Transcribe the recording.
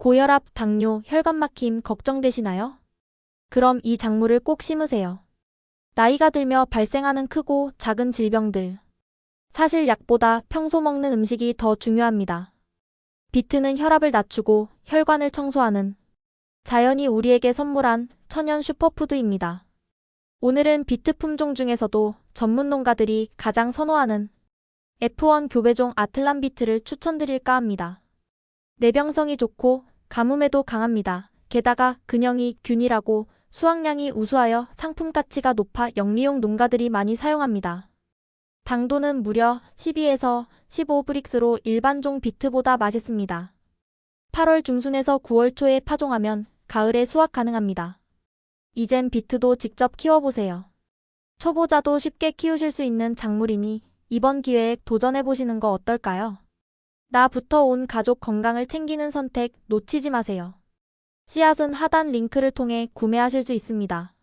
고혈압, 당뇨, 혈관 막힘 걱정되시나요? 그럼 이 작물을 꼭 심으세요. 나이가 들며 발생하는 크고 작은 질병들. 사실 약보다 평소 먹는 음식이 더 중요합니다. 비트는 혈압을 낮추고 혈관을 청소하는 자연이 우리에게 선물한 천연 슈퍼푸드입니다. 오늘은 비트 품종 중에서도 전문 농가들이 가장 선호하는 F1 교배종 아틀란 비트를 추천드릴까 합니다. 내병성이 좋고 가뭄에도 강합니다. 게다가 근형이 균일하고 수확량이 우수하여 상품 가치가 높아 영리용 농가들이 많이 사용합니다. 당도는 무려 12에서 15브릭스로 일반종 비트보다 맛있습니다. 8월 중순에서 9월 초에 파종하면 가을에 수확 가능합니다. 이젠 비트도 직접 키워보세요. 초보자도 쉽게 키우실 수 있는 작물이니 이번 기회에 도전해보시는 거 어떨까요? 나부터 온 가족 건강을 챙기는 선택 놓치지 마세요. 씨앗은 하단 링크를 통해 구매하실 수 있습니다.